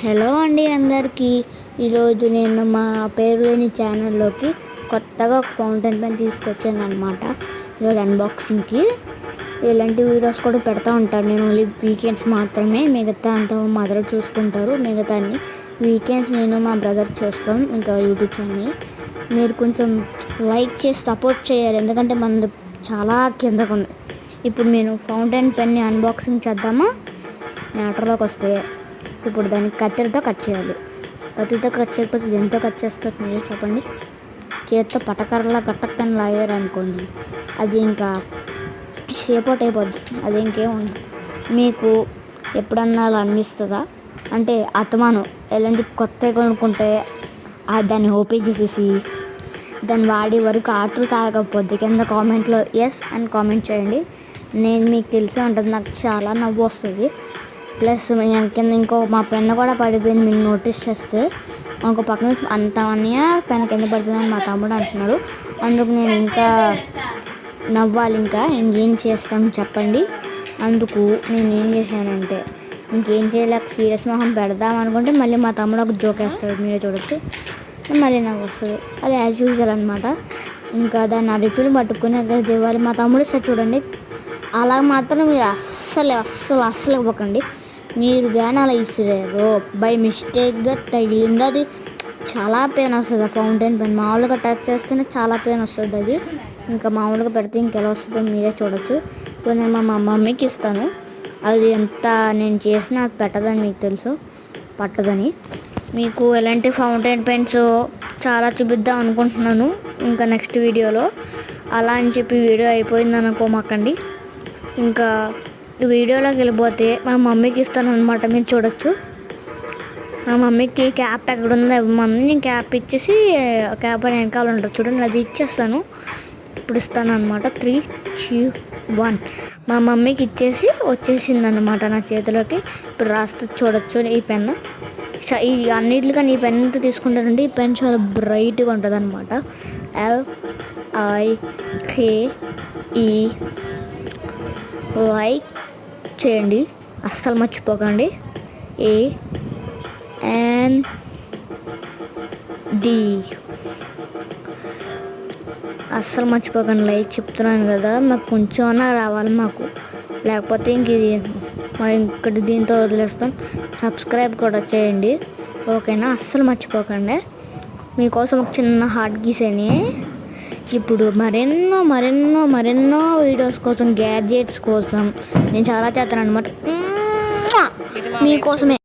Hello అండి అందరికీ. ఈరోజు నేను మా పేరు లేని ఛానల్లోకి కొత్తగా ఒక ఫౌంటైన్ పెన్ తీసుకొచ్చాను అనమాట ఈరోజు అన్బాక్సింగ్కి. ఇలాంటి వీడియోస్ కూడా పెడతా ఉంటాను. నేను ఓన్లీ వీకెండ్స్ మాత్రమే మిగతా అంతా మా మదర్ చూసుకుంటారు. మిగతా అన్ని వీకెండ్స్ నేను మా బ్రదర్ చేస్తాం. ఇంకా యూట్యూబ్ ఛానల్. మీరు కొంచెం లైక్ చేసి సపోర్ట్ చేయాలి. ఎందుకంటే మనది చాలా కిందకు ఉంది ఇప్పుడు నేను ఫౌంటైన్ పెన్ని అన్బాక్సింగ్ చేద్దామా? మ్యాటర్లోకి వస్తే ఇప్పుడు దాన్ని కత్తెరతో కట్ చేయాలి. కత్తితో కట్ చేయకపోతే ఎంతో కట్ చేస్తారు మీరు చెప్పండి. చేతితో పటకరలా గట్టక్కని లాగారు అనుకోండి అది ఇంకా షేప్ అవుట్ అయిపోద్ది అది ఇంకేం ఉండదు. మీకు ఎప్పుడన్నా అలా అనిపిస్తుందా? అంటే అతమాను ఎలాంటి కొత్త కొనుక్కుంటే దాన్ని ఓపెన్ చేసేసి దాన్ని వాడే వరకు ఆటలు తాగకపోద్ది కింద కామెంట్లో ఎస్ అని కామెంట్ చేయండి. నేను మీకు తెలిసే ఉంటుంది నాకు చాలా నవ్వు వస్తుంది. ప్లస్ కింద ఇంకో మా పెన్ను కూడా పడిపోయింది మీరు నోటీస్ చేస్తే. ఇంకో పక్క నుంచి అంత అన్నయ్య పెన్ కింద పడిపోయిందని మా తమ్ముడు అంటున్నాడు. అందుకు నేను ఇంకా నవ్వాలి ఇంకా ఇంకేం చేస్తాం చెప్పండి. అందుకు నేను ఏం చేశానంటే ఇంకేం చేయలేక సీరియస్ మొహం పెడదాం అనుకుంటే మళ్ళీ మా తమ్ముడు ఒక జోక్ వేస్తాడు మీరే చూడొచ్చు. మళ్ళీ నాకు వస్తుంది. అది యాజ్ యూజువల్ అనమాట ఇంకా దాన్ని అరిచులు పట్టుకుని అది ఇవ్వాలి మా తమ్ముడు సార్ చూడండి అలా మాత్రం మీరు అస్సలు అస్సలు అస్సలు ఇవ్వకండి. మీరు కానీ అలా ఇసిరారు బై మిస్టేక్గా తగిలింది అది. చాలా పెయిన్ వస్తుంది ఆ ఫౌంటైన్ పెన్ మామూలుగా టచ్ చేస్తేనే చాలా పెయిన్ వస్తుంది అది. ఇంకా మామూలుగా పెడితే ఇంకెలా వస్తుందో మీరే చూడొచ్చు. ఇప్పుడు నేను మా మమ్మీకి ఇస్తాను. అది ఎంత నేను చేసినా అది పెట్టదని మీకు తెలుసు. పట్టదని. మీకు ఎలాంటి ఫౌంటైన్ పెన్స్ చాలా చూపిద్దాం అనుకుంటున్నాను ఇంకా నెక్స్ట్ వీడియోలో అలా అని చెప్పి వీడియో అయిపోయింది అనుకోమాకండి. ఇంకా వీడియోలోకి వెళ్ళిపోతే మా మమ్మీకి ఇస్తాను అనమాట మీరు చూడొచ్చు. మా మమ్మీకి క్యాప్ ఎక్కడ ఉందో మమ్మీ నేను క్యాప్ ఇచ్చేసి క్యాప్ అని వెనకాల ఉంటుంది చూడండి అది ఇచ్చేస్తాను. ఇప్పుడు ఇస్తాను అనమాట త్రీ టూ వన్. మా మమ్మీకి ఇచ్చేసి వచ్చేసింది అనమాట నా చేతిలోకి. ఇప్పుడు రాస్తే చూడొచ్చు ఈ పెన్ ఈ అన్నిటికని ఈ పెన్ తీసుకుంటానండి ఈ పెన్ చాలా బ్రైట్గా ఉంటుంది అనమాట ఎల్ ఐ కే ఈ e, లైక్ చేయండి. అస్సలు మర్చిపోకండి. A N D. అస్సలు మర్చిపోకండి. లైక్ చెప్తున్నాను కదా మాకు కొంచెం అన్నా రావాలి మాకు. లేకపోతే ఇంక ఇది మా ఇంకటి దీంతో వదిలేస్తాం. సబ్స్క్రైబ్ కూడా చేయండి. ఓకేనా? అస్సలు మర్చిపోకండి. మీకోసం ఒక చిన్న హార్ట్ గీసేని. ఇప్పుడు మరెన్నో మరెన్నో మరెన్నో వీడియోస్ కోసం గ్యాడ్జెట్స్ కోసం నేను చాలా చేస్తాను అనమాట మీకోసమే.